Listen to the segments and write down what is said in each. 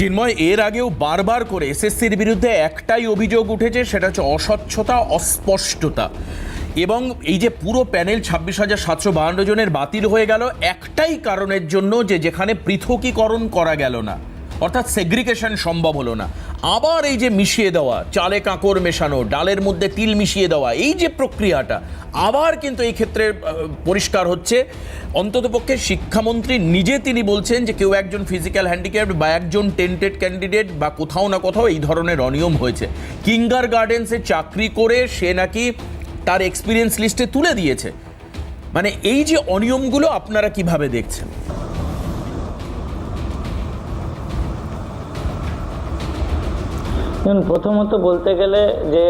চিন্ময় এর আগেও বারবার করে এসএসসির বিরুদ্ধে একটাই অভিযোগ উঠেছে, সেটা হচ্ছে অস্বচ্ছতা, অস্পষ্টতা। এবং এই যে পুরো প্যানেল ছাব্বিশ হাজার সাতশো বাহান্ন জনের বাতিল হয়ে গেল, একটাই কারণের জন্য যে যেখানে পৃথকীকরণ করা গেল না। অর্থাৎ সেগ্রিগেশন সম্ভব হলো না। আবার এই যে মিশিয়ে দেওয়া, চালে কাঁকড় মেশানো, ডালের মধ্যে তিল মিশিয়ে দেওয়া, এই যে প্রক্রিয়াটা, আবার কিন্তু এই ক্ষেত্রে পরিষ্কার হচ্ছে। অন্ততপক্ষে শিক্ষামন্ত্রী নিজে তিনি বলছেন যে কেউ একজন ফিজিক্যাল হ্যান্ডিক্যাপ বা একজন টেন্টেড ক্যান্ডিডেট বা কোথাও না কোথাও এই ধরনের অনিয়ম হয়েছে। কিঙ্গার গার্ডেন্সে চাকরি করে সে নাকি তার এক্সপিরিয়েন্স লিস্টে তুলে দিয়েছে। মানে এই যে অনিয়মগুলো আপনারা কীভাবে দেখছেন? প্রথমত বলতে গেলে যে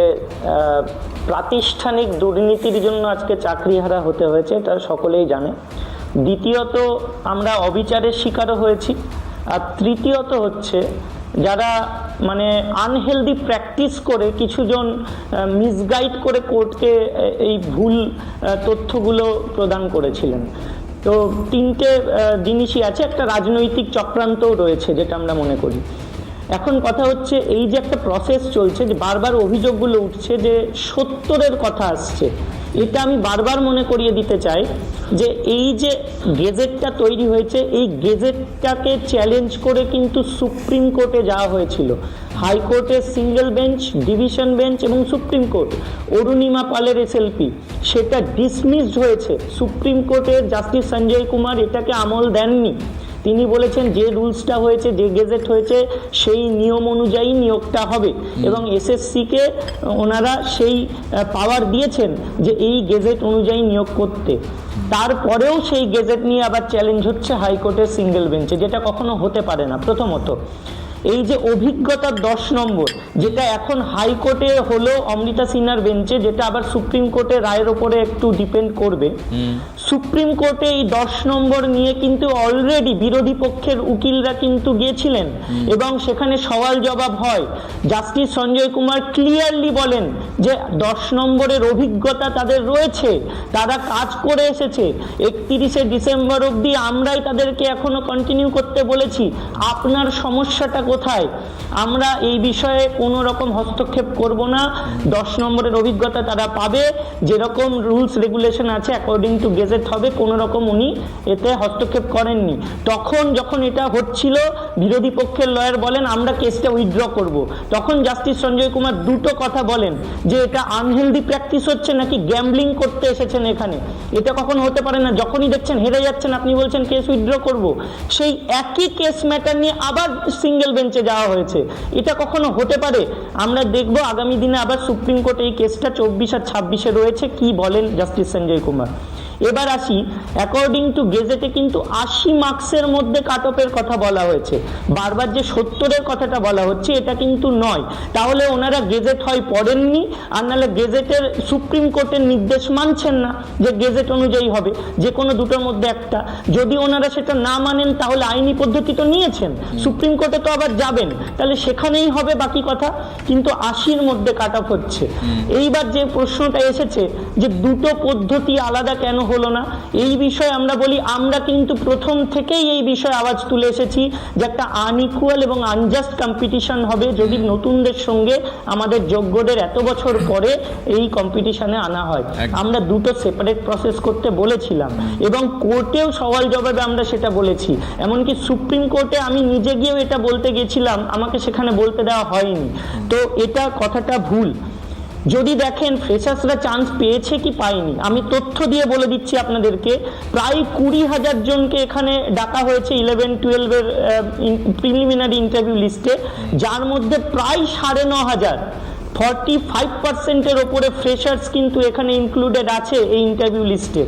প্রাতিষ্ঠানিক দুর্নীতির জন্য আজকে চাকরিহারা হতে হয়েছে, এটা সকলেই জানে। দ্বিতীয়ত, আমরা অবিচারের শিকারও হয়েছি। আর তৃতীয়ত হচ্ছে, যারা মানে আনহেলদি প্র্যাকটিস করে কিছুজন মিসগাইড করে কোর্টকে এই ভুল তথ্যগুলো প্রদান করেছিলেন। তো তিনটে জিনিসই আছে, একটা রাজনৈতিক চক্রান্তও রয়েছে, যেটা আমরা মনে করি। এখন কথা হচ্ছে এই যে একটা প্রসেস চলছে যে বারবার অভিযোগগুলো উঠছে যে সত্তরের কথা আসছে, এটা আমি বারবার মনে করিয়ে দিতে চাই যে এই যে গেজেটটা তৈরি হয়েছে, এই গেজেটটাকে চ্যালেঞ্জ করে কিন্তু সুপ্রিম কোর্টে যাওয়া হয়েছিল। হাইকোর্টের সিঙ্গেল বেঞ্চ ডিভিশন বেঞ্চ এবং সুপ্রিম কোর্ট, অরুণিমা পালের এসএলপি সেটা ডিসমিসড হয়েছে। সুপ্রিম কোর্টের জাস্টিস সঞ্জয় কুমার এটাকে আমল দেননি। তিনি বলেছেন যে রুলসটা হয়েছে যে গেজেট হয়েছে সেই নিয়ম অনুযায়ী নিয়োগটা হবে। এবং এসএসসিকে ওনারা সেই পাওয়ার দিয়েছেন যে এই গেজেট অনুযায়ী নিয়োগ করতে। তারপরেও সেই গেজেট নিয়ে আবার চ্যালেঞ্জ হচ্ছে হাইকোর্টের সিঙ্গেল বেঞ্চে যেটা কখনো হতে পারে না প্রথমত। এই যে অভিজ্ঞতার দশ নম্বর যেটা এখন হাইকোর্টে হলো অমৃতা সিনহার বেঞ্চে যেটা আবার সুপ্রিম কোর্টের রায়ের ওপরে একটু ডিপেন্ড করবে। সুপ্রিম কোর্টে এই দশ নম্বর নিয়ে কিন্তু অলরেডি বিরোধী পক্ষের উকিলরা কিন্তু গিয়েছিলেন। এবং সেখানে সওয়াল জবাব হয়। জাস্টিস সঞ্জয় কুমার ক্লিয়ারলি বলেন যে দশ নম্বরের অভিজ্ঞতা তাদের রয়েছে। তারা কাজ করে এসেছে। একত্রিশে ডিসেম্বর অবধি আমরাই তাদেরকে এখনও কন্টিনিউ করতে বলেছি। আপনার সমস্যাটা কোথায়? আমরা এই বিষয়ে কোনো রকম হস্তক্ষেপ করব না। দশ নম্বরের অভিজ্ঞতা তারা পাবে। যেরকম রুলস রেগুলেশন আছে অ্যাকর্ডিং টু গেজেট হবে, কোনো রকম উনি এতে হস্তক্ষেপ করেননি। তখন যখন এটা হচ্ছিল বিরোধী পক্ষের লয়ার বলেন, আমরা কেসটা উইথড্র করব। তখন জাস্টিস সঞ্জয় কুমার দুটো কথা বলেন, যে এটা আনহেলদি প্র্যাকটিস হচ্ছে নাকি গ্যাম্বলিং করতে এসেছেন এখানে? এটা কখনো হতে পারে না। যখনই দেখছেন হেরে যাচ্ছেন, আপনি বলছেন কেস উইথড্র করব। সেই একই কেস ম্যাটার নিয়ে আবার সিঙ্গেল বেঞ্চে যাওয়া হয়েছে। এটা কখনো হতে পারে? আমরা দেখব আগামী দিনে আবার সুপ্রিম কোর্টে এই কেসটা চব্বিশ আর ছাব্বিশে রয়েছে। কি বলেন জাস্টিস সঞ্জয় কুমার? এবার আসি অ্যাকর্ডিং টু গেজেটে কিন্তু আশি মার্কসের মধ্যে কাট অফের কথা বলা হয়েছে। বারবার যে সত্তরের কথাটা বলা হচ্ছে এটা কিন্তু নয়। তাহলে ওনারা গেজেট হয় পড়েননি আর নাহলে গেজেটের সুপ্রিম কোর্টের নির্দেশ মানছেন না যে গেজেট অনুযায়ী হবে যে কোনো দুটোর মধ্যে একটা। যদি ওনারা সেটা না মানেন তাহলে আইনি পদ্ধতি তো নিয়েছেন। সুপ্রিম কোর্টে তো আবার যাবেন। তাহলে সেখানেই হবে বাকি কথা। কিন্তু আশির মধ্যে কাট অফ হচ্ছে এইবার যে প্রশ্নটা এসেছে যে দুটো পদ্ধতি আলাদা কেন হলো না। এই বিষয়ে আমরা বলি আমরা কিন্তু প্রথম থেকেই এই বিষয়ে আওয়াজ তুলে এসেছি যে একটা আনইকুয়াল এবং আনজাস্ট কম্পিটিশন হবে যদি নতুনদের সঙ্গে আমাদের যোগ্যদের এত বছর পরে এই কম্পিটিশনে আনা হয়। আমরা দুটো সেপারেট প্রসেস করতে বলেছিলাম এবং কোর্টেও সওয়াল জবাবে আমরা সেটা বলেছি। এমনকি সুপ্রিম কোর্টে আমি নিজে গিয়েও এটা বলতে গেছিলাম আমাকে সেখানে বলতে দেওয়া হয়নি। তো এটা কথাটা ভুল। যদি দেখেন ফ্রেশার্সরা চান্স পেয়েছে কি পায়নি, আমি তথ্য দিয়ে বলে দিচ্ছি আপনাদেরকে, প্রায় কুড়ি হাজার জনকে এখানে ডাকা হয়েছে ইলেভেন টুয়েলভের প্রিলিমিনারি ইন্টারভিউ লিস্টে যার মধ্যে প্রায় সাড়ে ন হাজার ফর্টি ফাইভ পার্সেন্টের ওপরে ফ্রেশার্স কিন্তু এখানে ইনক্লুডেড আছে এই ইন্টারভিউ লিস্টে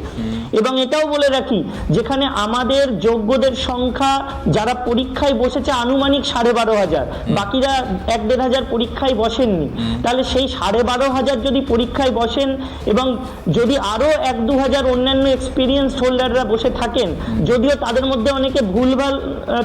এবং এটাও বলে রাখি যেখানে আমাদের যোগ্যদের সংখ্যা যারা পরীক্ষায় বসেছে আনুমানিক সাড়ে বারো হাজার বাকিরা এক দেড় হাজার পরীক্ষায় বসেননি। তাহলে সেই সাড়ে বারো হাজার যদি পরীক্ষায় বসেন এবং যদি আরও এক দু হাজার অন্যান্য এক্সপিরিয়েন্স হোল্ডাররা বসে থাকেন যদিও তাদের মধ্যে অনেকে ভুলভাল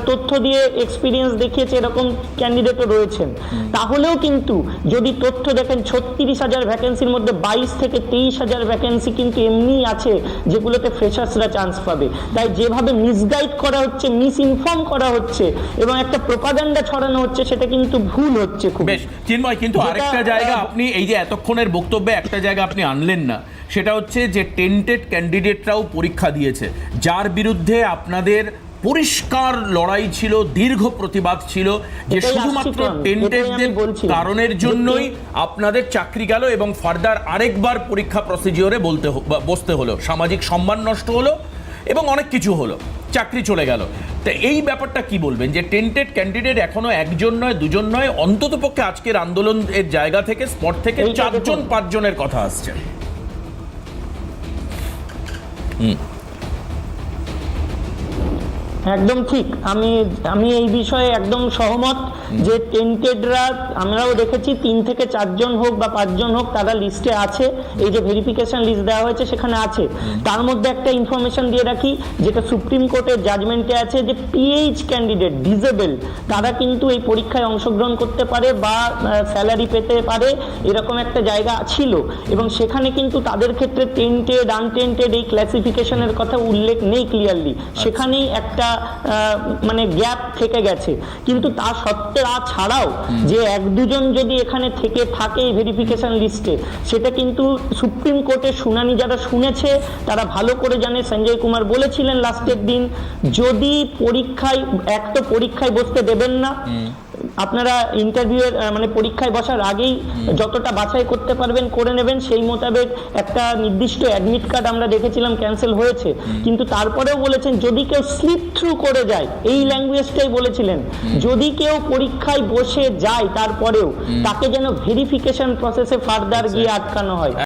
তথ্য দিয়ে এক্সপিরিয়েন্স দেখিয়েছে এরকম ক্যান্ডিডেটও রয়েছেন। তাহলেও কিন্তু যদি তথ্য দেখেন ছত্রিশ হাজার ভ্যাকেন্সির মধ্যে বাইশ থেকে তেইশ হাজার ভ্যাকেন্সি কিন্তু এমনিই আছে যেগুলো সেগুলোতে ফ্রেশার্সরা চান্স পাবে। তাই যেভাবে মিসগাইড করা হচ্ছে মিস ইনফর্ম করা হচ্ছে এবং একটা প্রোপাগান্ডা ছড়ানো হচ্ছে সেটা কিন্তু ভুল হচ্ছে খুব বেশ চিন্ময় কিন্তু আরেকটা জায়গা আপনি এই যে এতক্ষণের বক্তব্যে একটা জায়গা আপনি আনলেন না সেটা হচ্ছে যে টেন্টেড ক্যান্ডিডেটরাও পরীক্ষা দিয়েছে। যার বিরুদ্ধে আপনাদের পরিষ্কার লড়াই ছিল দীর্ঘ প্রতিবাদ ছিল যে শুধুমাত্র টেন্টেডদের। কারণের জন্যই আপনাদের চাকরি গেল এবং ফার্দার আরেকবার পরীক্ষা প্রসিজিওরে বলতে বসতে হলো। সামাজিক সম্মান নষ্ট হলো এবং অনেক কিছু হলো। চাকরি চলে গেল। তা এই ব্যাপারটা কি বলবেন? যে টেন্টেড ক্যান্ডিডেট এখনও একজন নয় দুজন নয় অন্তত পক্ষে আজকের আন্দোলনের জায়গা থেকে স্পট থেকে চারজন পাঁচজনের কথা আসছে। একদম ঠিক। আমি আমি এই বিষয়ে একদম সহমত। যে টেন্টেডরা আমরাও দেখেছি, তিন থেকে চারজন হোক বা পাঁচজন হোক তারা লিস্টে আছে। এই যে ভেরিফিকেশন লিস্ট দেওয়া হয়েছে, সেখানে আছে। তার মধ্যে একটা ইনফরমেশন দিয়ে রাখি, যেটা সুপ্রিম কোর্টের জাজমেন্টে আছে যে পিএইচ ক্যান্ডিডেট ডিজেবল তারা কিন্তু এই পরীক্ষায় অংশগ্রহণ করতে পারে বা স্যালারি পেতে পারে, এরকম একটা জায়গা ছিল। এবং সেখানে কিন্তু তাদের ক্ষেত্রে টেন্টেড আনটেন্টেড এই ক্লাসিফিকেশনের কথা উল্লেখ নেই ক্লিয়ারলি সেখানেই একটা মানে গ্যাপ থেকে গেছে। কিন্তু তা সত্ত্বেও তা ছাড়াও যে এক দুজন যদি এখানে থেকে থাকে এই ভেরিফিকেশন লিস্টে সেটা কিন্তু সুপ্রিম কোর্টের শুনানি যারা শুনেছে, তারা ভালো করে জানে। সঞ্জয় কুমার বলেছিলেন লাস্টের দিন, যদি পরীক্ষায়, এক তো পরীক্ষায় বসতে দেবেন না আপনারা ইন্টারভিউয়ের মানে পরীক্ষায় বসার আগেই যতটা বাছাই করতে পারবেন করে নেবেন। সেই মোতাবেক একটা নির্দিষ্ট অ্যাডমিট কার্ড আমরা দেখেছিলাম ক্যান্সেল হয়েছে। কিন্তু তারপরেও বলেছেন যদি কেউ স্লিপ থ্রু করে যায় এই ল্যাঙ্গুয়েজটাই বলেছিলেন যদি কেউ পরীক্ষায় বসে যায় তারপরেও তাকে যেন ভেরিফিকেশন প্রসেসে ফার্দার গিয়ে আটকানো হয়।